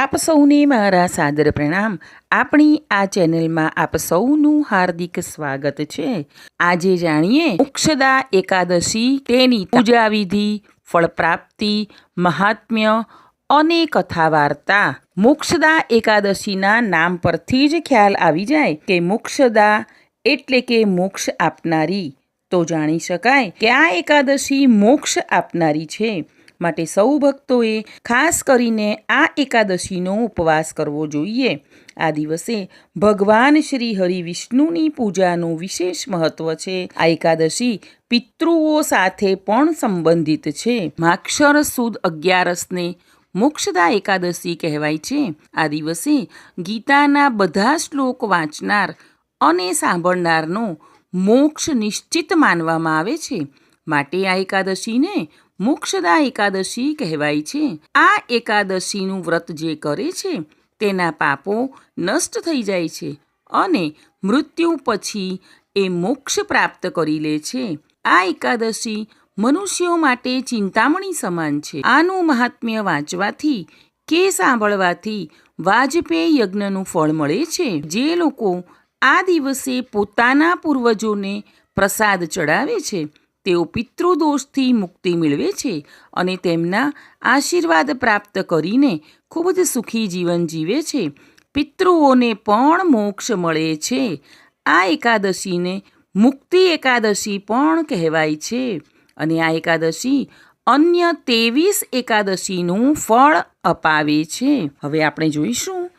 આપ સૌને મારા સાદર પ્રણામ. આપણી આ ચેનલમાં આપ સૌનું હાર્દિક સ્વાગત છે. આજે જાણીએ મોક્ષદા એકાદશી તેની પૂજા વિધિ, ફળ પ્રાપ્તિ, મહાત્મ્ય અને કથા વાર્તા મોક્ષદા એકાદશીના નામ પરથી જ ખ્યાલ આવી જાય કે મોક્ષદા એટલે કે મોક્ષ આપનારી. તો જાણી શકાય કે આ એકાદશી મોક્ષ આપનારી છે. માટે સૌ ભક્તોએ ખાસ કરીને આ એકાદશીનો ઉપવાસ કરવો જોઈએ. આ દિવસે ભગવાન શ્રી હરિ વિષ્ણુની પૂજાનું વિશેષ મહત્વ છે. આ એકાદશી પિતૃઓ સાથે પણ સંબંધિત છે. માક્ષર સુદ અગિયારસને મોક્ષદા એકાદશી કહેવાય છે. આ દિવસે ગીતાના બધા શ્લોક વાંચનાર અને સાંભળનારનો મોક્ષ નિશ્ચિત માનવામાં આવે છે. માટે આ એકાદશીને મોક્ષદા એકાદશી કહેવાય છે. આ એકાદશીનું વ્રત જે કરે છે, તેના પાપો નષ્ટ થઈ જાય છે અને મૃત્યુ પછી એ મોક્ષ પ્રાપ્ત કરી લે છે. આ એકાદશી મનુષ્યો માટે ચિંતામણી સમાન છે. આનું મહાત્મ્ય વાંચવાથી કે સાંભળવાથી વાજપેયી યજ્ઞનું ફળ મળે છે. જે લોકો આ દિવસે પોતાના પૂર્વજોને પ્રસાદ ચડાવે છે તેઓ પિતૃદોષથી મુક્તિ મેળવે છે અને તેમના આશીર્વાદ પ્રાપ્ત કરીને ખૂબ જ સુખી જીવન જીવે છે. પિતૃઓને પણ મોક્ષ મળે છે. આ એકાદશીને મુક્તિ એકાદશી પણ કહેવાય છે અને આ એકાદશી અન્ય ત્રેવીસ એકાદશીનું ફળ અપાવે છે. હવે આપણે જોઈશું.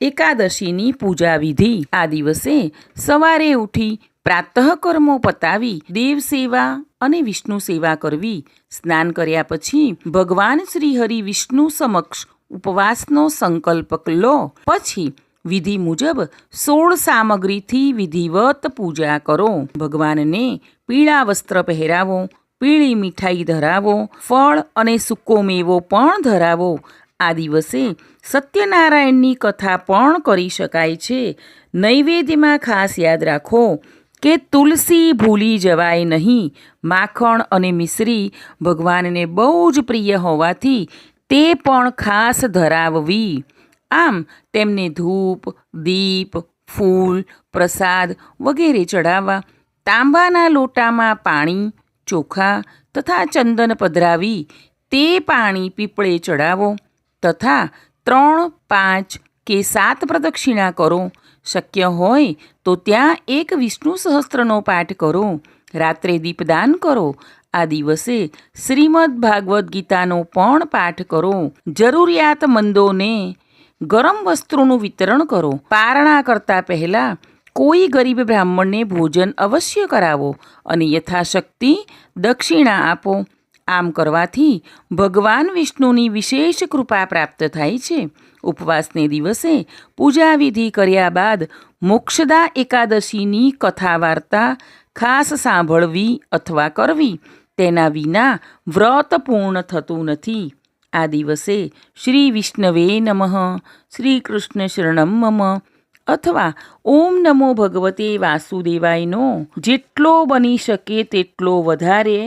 એકાદશીની પૂજા વિધિ આ દિવસે સવારે ઉઠી પ્રાતઃકર્મો પતાવી, દેવ સેવા અને વિષ્ણુ સેવા કરવી. સ્નાન કર્યા પછી ભગવાન શ્રી હરિ વિષ્ણુ સમક્ષ ઉપવાસનો સંકલ્પ લો. પછી વિધિ મુજબ સોળ સામગ્રીથી વિધિવત પૂજા કરો. ભગવાનને પીળા વસ્ત્ર પહેરાવો, પીળી મીઠાઈ ધરાવો, ફળ અને સૂકો મેવો પણ ધરાવો. આ દિવસે સત્યનારાયણની કથા પણ કરી શકાય છે. નૈવેદ્યમાં ખાસ યાદ રાખો. કે તુલસી ભૂલી જવાય નહીં. માખણ અને મિશ્રી ભગવાનને બહુ જ પ્રિય હોવાથી તે પણ ખાસ ધરાવવી. આમ તેમને ધૂપ, દીપ, ફૂલ, પ્રસાદ વગેરે ચડાવવા તાંબાના લોટામાં પાણી, ચોખા તથા ચંદન પધરાવી તે પાણી પીપળે ચડાવો તથા ત્રણ, પાંચ કે સાત પ્રદક્ષિણા કરો શક્ય હોય તો ત્યાં એક વિષ્ણુ સહસ્ત્રનો પાઠ કરો. રાત્રે દીપદાન કરો. આ દિવસે શ્રીમદ ભાગવદ્ ગીતાનો પણ પાઠ કરો. જરૂરિયાતમંદોને ગરમ વસ્ત્રોનું વિતરણ કરો. પારણા કરતા પહેલાં કોઈ ગરીબ બ્રાહ્મણને ભોજન અવશ્ય કરાવો અને યથાશક્તિ દક્ષિણા આપો. આમ કરવાથી ભગવાન વિષ્ણુની વિશેષ કૃપા પ્રાપ્ત થાય છે. ઉપવાસને દિવસે પૂજાવિધિ કર્યા બાદ મોક્ષદા એકાદશીની કથા વાર્તા ખાસ સાંભળવી અથવા કરવી તેના વિના વ્રત પૂર્ણ થતું નથી. આ દિવસે શ્રી વિષ્ણવે નમઃ, શ્રી કૃષ્ણ શરણમ મમ અથવા ઓમ નમો ભગવતે વાસુદેવાયનો જેટલો બની શકે તેટલો વધારે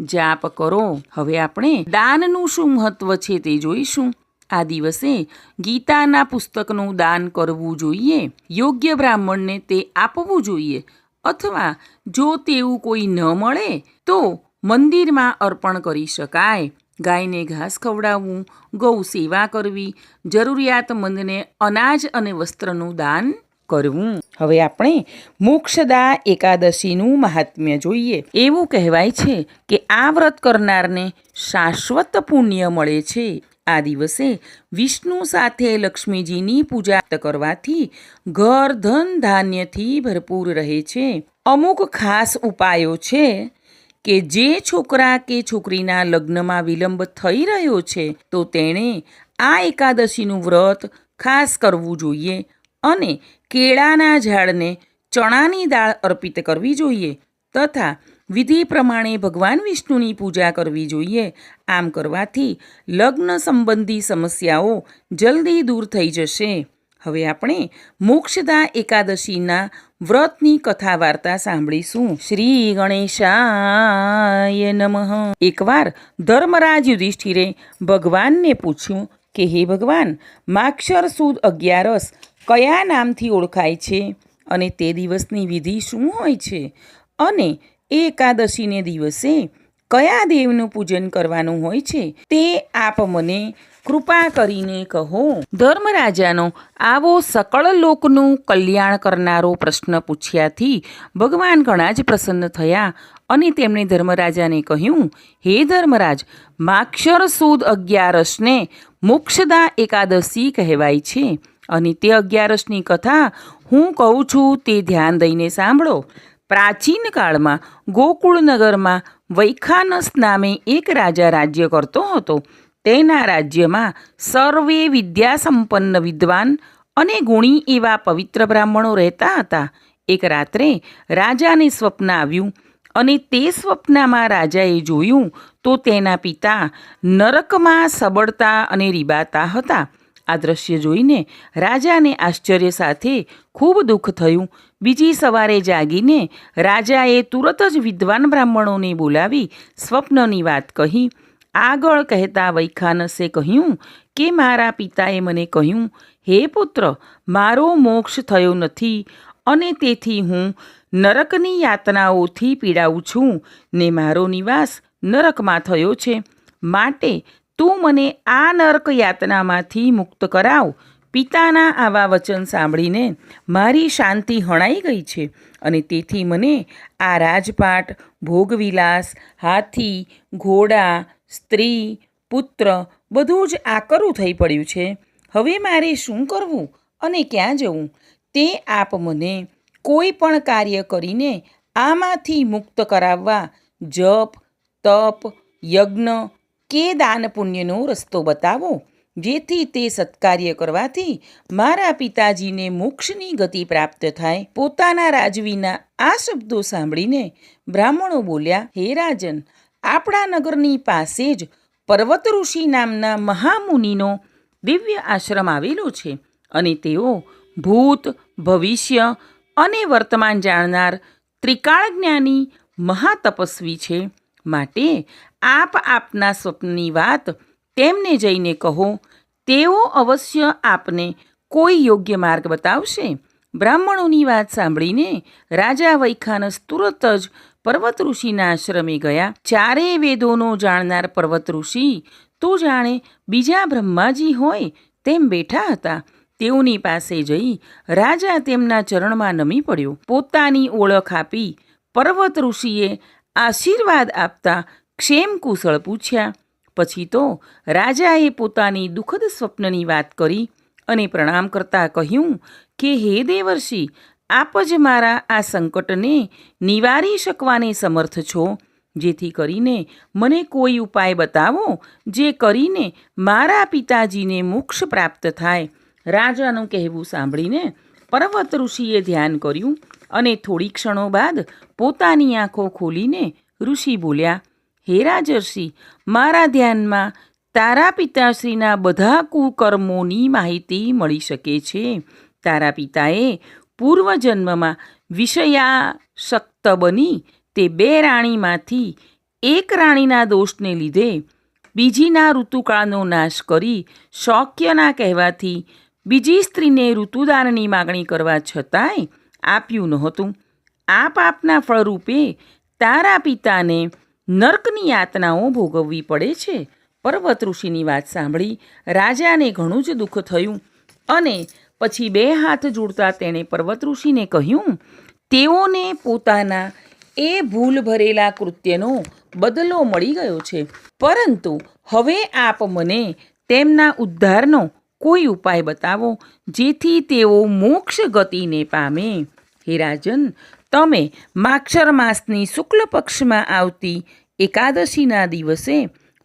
જાપ કરો. હવે આપણે દાનનું શું મહત્વ છે તે જોઈશું. આ દિવસે ગીતાના પુસ્તકનું દાન કરવું જોઈએ. યોગ્ય બ્રાહ્મણને તે આપવું જોઈએ. અથવા જો તેવું કોઈ ન મળે, તો મંદિરમાં અર્પણ કરી શકાય. ગાયને ઘાસ ખવડાવવું, ગૌ સેવા કરવી, જરૂરિયાતમંદને અનાજ અને વસ્ત્રનું દાન કરવું. હવે આપણે મોક્ષદા એકાદશીનું મહાત્મ્ય જોઈએ. એવું કહેવાય છે કે આ વ્રત કરનારને શાશ્વત પુણ્ય મળે છે. આ દિવસે વિષ્ણુ સાથે લક્ષ્મીજીની પૂજા કરવાથી ઘર ધન ધાન્યથી ભરપૂર રહે છે. અમુક ખાસ ઉપાયો છે કે જે છોકરા કે છોકરીના લગ્નમાં વિલંબ થઈ રહ્યો છે તો તેણે આ એકાદશીનું વ્રત ખાસ કરવું જોઈએ અને કેળાના ઝાડને ચણાની દાળ અર્પિત કરવી જોઈએ તથા વિધિ પ્રમાણે ભગવાન વિષ્ણુની પૂજા કરવી જોઈએ. આમ કરવાથી લગ્ન સંબંધી સમસ્યાઓ જલ્દી દૂર થઈ જશે. હવે આપણે મોક્ષદા એકાદશીના વ્રતની કથા વાર્તા સાંભળીશું. શ્રી ગણેશાય નમઃ. એકવાર ધર્મરાજ યુધિષ્ઠિરે ભગવાનને પૂછ્યું કે, હે ભગવાન, માક્ષર સુદ અગિયારસ કયા નામથી ઓળખાય છે અને તે દિવસની વિધિ શું હોય છે? અને એકાદશીને દિવસે કયા દેવનું પૂજન કરવાનું હોય છે? તે આપ મને કૃપા કરીને કહો. ધર્મરાજાનો આવો સકળ લોકનું કલ્યાણ કરનારો પ્રશ્ન પૂછ્યાથી ભગવાન ઘણા જ પ્રસન્ન થયા અને તેમણે ધર્મરાજાને કહ્યું, હે ધર્મરાજ, માક્ષર સુદ અગિયારસને મોક્ષદા એકાદશી કહેવાય છે. અને તે અગિયારસની કથા હું કહું છું તે ધ્યાન દઈને સાંભળો. પ્રાચીન કાળમાં ગોકુળનગરમાં વૈખાનસ નામે એક રાજા રાજ્ય કરતો હતો. તેના રાજ્યમાં સર્વે વિદ્યાસંપન્ન વિદ્વાન અને ગુણી એવા પવિત્ર બ્રાહ્મણો રહેતા હતા. એક રાત્રે રાજાને સ્વપ્ન આવ્યું અને તે સ્વપ્નમાં રાજાએ જોયું તો તેના પિતા નરકમાં સબળતા અને રીબાતા હતા. આ દ્રશ્ય જોઈને રાજાને આશ્ચર્ય સાથે ખૂબ દુઃખ થયું. બીજી સવારે જાગીને રાજાએ તુરત જ વિદ્વાન બ્રાહ્મણોને બોલાવી સ્વપ્નની વાત કહી. આગળ કહેતા વૈખાનસે કહ્યું કે મારા પિતાએ મને કહ્યું, હે પુત્ર, મારો મોક્ષ થયો નથી અને તેથી હું નરકની યાતનાઓથી પીડાઉં છું ને મારો નિવાસ નરકમાં થયો છે. માટે તું મને આ નર્ક યાતનામાંથી મુક્ત કરાવ. પિતાના આવા વચન સાંભળીને મારી શાંતિ હણાઈ ગઈ છે અને તેથી મને આ રાજપાટ, ભોગવિલાસ, હાથી, ઘોડા, સ્ત્રી, પુત્ર બધું જ આકરું થઈ પડ્યું છે. હવે મારે શું કરવું અને ક્યાં જવું? તે આપ મને કોઈ પણ કાર્ય કરીને આમાંથી મુક્ત કરાવવા, જપ, તપ, યજ્ઞ કે દાન પુણ્યનો રસ્તો બતાવો? જેથી તે સત્કાર્ય કરવાથી મારા પિતાજીને મોક્ષની ગતિ પ્રાપ્ત થાય. પોતાના રાજવીના આ શબ્દો સાંભળીને બ્રાહ્મણો બોલ્યા, હે રાજન, આપણા નગરની પાસે જ પર્વત ઋષિ નામના મહામુનિનો દિવ્ય આશ્રમ આવેલો છે અને તેઓ ભૂત, ભવિષ્ય અને વર્તમાન જાણનાર ત્રિકાળ જ્ઞાની મહાતપસ્વી છે. માટે આપ આપના સ્વપ્નની વાત તેમને જઈને કહો. તેઓ અવશ્ય આપને કોઈ યોગ્ય માર્ગ બતાવશે. બ્રાહ્મણોની વાત સાંભળીને રાજા વૈખાનસ તુરત જ પર્વત ઋષિના આશ્રમે ગયા. ચારેય વેદોનો જાણનાર પર્વત ઋષિ તો જાણે બીજા બ્રહ્માજી હોય તેમ બેઠા હતા. તેઓની પાસે જઈ રાજા તેમના ચરણમાં નમી પડ્યો. પોતાની ઓળખ આપી પર્વત ઋષિએ આશીર્વાદ આપતા ક્ષેમ કુશળ પૂછ્યા. પછી તો રાજાએ પોતાની દુઃખદ સ્વપ્નની વાત કરી અને પ્રણામ કરતા કહ્યું કે, હે દેવર્ષિ, આપ જ મારા આ સંકટને નિવારી શકવાને સમર્થ છો. જેથી કરીને મને કોઈ ઉપાય બતાવો જે કરીને મારા પિતાજીને મોક્ષ પ્રાપ્ત થાય. રાજાનું કહેવું સાંભળીને પર્વત ઋષિએ ધ્યાન કર્યું અને થોડી ક્ષણો બાદ પોતાની આંખો ખોલીને ઋષિ બોલ્યા, હે રાજર્ષિ, મારા ધ્યાનમાં તારા પિતાશ્રીના બધા કુકર્મોની માહિતી મળી શકે છે. તારા પિતાએ પૂર્વજન્મમાં વિષયાશક્ત બની તે બે રાણીમાંથી એક રાણીના દોષને લીધે બીજીના ઋતુકાળનો નાશ કરી શૌક્યના કહેવાથી બીજી સ્ત્રીને ઋતુદાનની માગણી કરવા છતાંય આપ્યું નહોતું. આ પાપના ફળરૂપે તારા પિતાને નર્કની યાતનાઓ ભોગવવી પડે છે. પર્વત ઋષિની વાત સાંભળી રાજાને ઘણું જ દુઃખ થયું અને પછી બે હાથ જોડતા તેણે પર્વત ઋષિને કહ્યું, તેઓને પોતાના એ ભૂલ ભરેલા કૃત્યનો બદલો મળી ગયો છે. પરંતુ હવે આપ મને તેમના ઉદ્ધારનો કોઈ ઉપાય બતાવો જેથી તેઓ મોક્ષ ગતિને પામે? હે રાજન, તમે માક્ષર માસની શુક્લ પક્ષમાં આવતી એકાદશીના દિવસે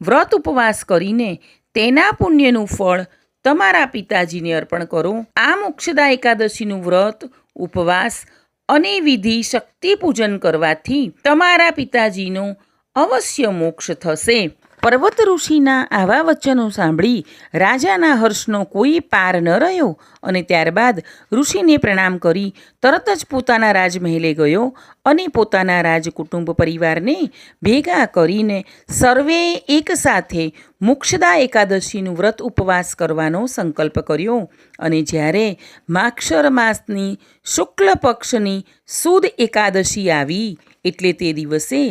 વ્રત ઉપવાસ કરીને તેના પુણ્યનું ફળ તમારા પિતાજીને અર્પણ કરો. આ મોક્ષદા એકાદશીનું વ્રત, ઉપવાસ અને વિધિ શક્તિ પૂજન કરવાથી તમારા પિતાજીનો અવશ્ય મોક્ષ થશે. પર્વત ઋષિના આવા વચનો સાંભળી રાજાના હર્ષનો કોઈ પાર ન રહ્યો અને ત્યારબાદ ઋષિને પ્રણામ કરી તરત જ પોતાના રાજમહેલે ગયો અને પોતાના રાજકુટુંબ પરિવારને ભેગા કરીને સર્વે એકસાથે મોક્ષદા એકાદશીનું વ્રત ઉપવાસ કરવાનો સંકલ્પ કર્યો. અને જ્યારે માક્ષર માસની શુક્લ પક્ષની સુદ એકાદશી આવી, એટલે તે દિવસે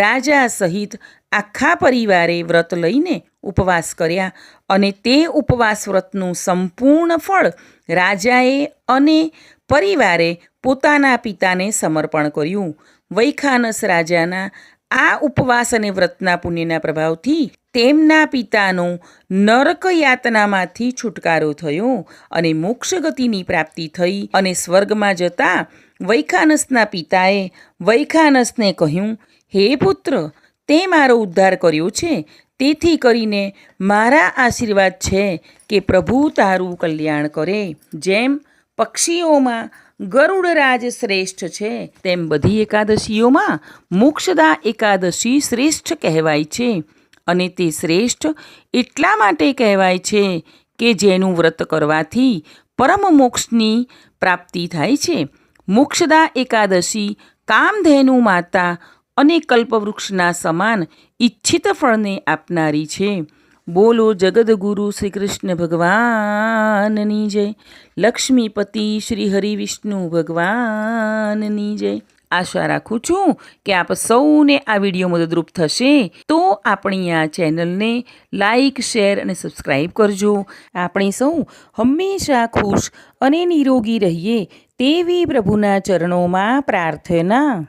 રાજા સહિત આખા પરિવારે વ્રત લઈને ઉપવાસ કર્યા અને તે ઉપવાસ વ્રતનું સંપૂર્ણ ફળ રાજાએ અને પરિવારે પોતાના પિતાને સમર્પણ કર્યું. વૈખાનસ રાજાના આ ઉપવાસ અને વ્રતના પુણ્યના પ્રભાવથી તેમના પિતાનો નરક યાતનામાંથી છુટકારો થયો અને મોક્ષ ગતિની પ્રાપ્તિ થઈ અને સ્વર્ગમાં જતા વૈખાનસના પિતાએ વૈખાનસને કહ્યું, હે પુત્ર, તે મારો ઉદ્ધાર કર્યો છે. તેથી કરીને મારા આશીર્વાદ છે કે પ્રભુ તારું કલ્યાણ કરે. જેમ પક્ષીઓમાં ગરુડરાજ શ્રેષ્ઠ છે. તેમ બધી એકાદશીઓમાં મોક્ષદા એકાદશી શ્રેષ્ઠ કહેવાય છે. અને તે શ્રેષ્ઠ એટલા માટે કહેવાય છે કે જેનું વ્રત કરવાથી પરમ મોક્ષની પ્રાપ્તિ થાય છે. મોક્ષદા એકાદશી કામધેનુ માતા અને કલ્પવૃક્ષના સમાન ઈચ્છિત ફળને આપનારી છે. બોલો જગદગુરુ શ્રી કૃષ્ણ ભગવાનની જય. લક્ષ્મીપતિ શ્રી હરિવિષ્ણુ ભગવાનની જય. આશા રાખું છું કે આપ સૌને આ વીડિયો મદદરૂપ થશે. તો આપણી આ ચેનલને લાઇક શેર અને સબસ્ક્રાઈબ કરજો. આપણે સૌ હંમેશા ખુશ અને નિરોગી રહીએ તેવી પ્રભુના ચરણોમાં પ્રાર્થના